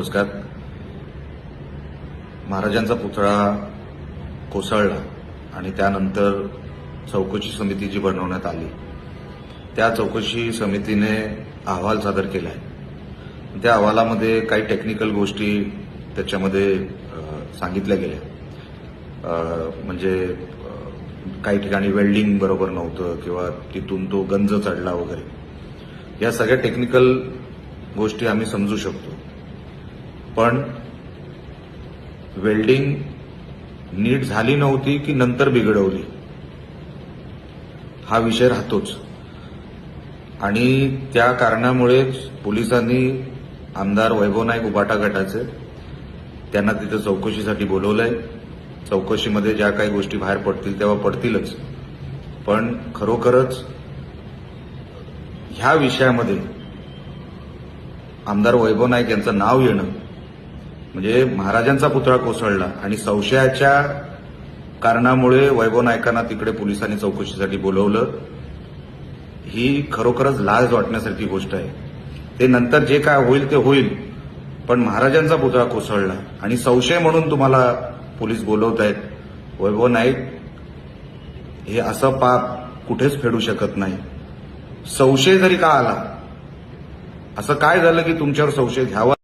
मोजक्यात महाराजांचा पुतळा कोसळला आणि त्यानंतर चौकशी समिती जी बनवण्यात आली. त्या चौकशी समितीने अहवाल सादर केला आहे त्या अहवालामध्ये काही टेक्निकल गोष्टी त्याच्यामध्ये सांगितल्या गेल्या. म्हणजे काही ठिकाणी वेल्डिंग बरोबर नव्हतं किंवा तिथून तो गंज चढला वगैरे. या सगळ्या टेक्निकल गोष्टी आम्ही समजू शकतो. पण वेल्डिंग नीट झाली नव्हती की नंतर बिघडवली? हा विषय राहतोच. आणि त्या कारणामुळेच पोलिसांनी आमदार वैभव नाईक उबाटा गटाचे त्यांना तिथं चौकशीसाठी बोलवलंय. चौकशीमध्ये ज्या काही गोष्टी बाहेर पडतील तेव्हा पडतीलच. पण खरोखरच ह्या विषयामध्ये आमदार वैभव नाईक यांचं नाव येणं म्हणजे महाराजांचा पुतळा कोसळला आणि संशयाच्या कारणामुळे वैभव नायकांना तिकडे पोलिसांनी चौकशीसाठी बोलवलं. ही खरोखरच लाज वाटण्यासारखी गोष्ट आहे. ते नंतर जे काय होईल ते होईल पण महाराजांचा पुतळा कोसळला आणि संशय म्हणून तुम्हाला पोलीस बोलवत आहेत वैभव नाईक हे असं पाप कुठेच फेडू शकत नाही. संशय जरी का आला असं काय झालं की तुमच्यावर संशय घ्यावा?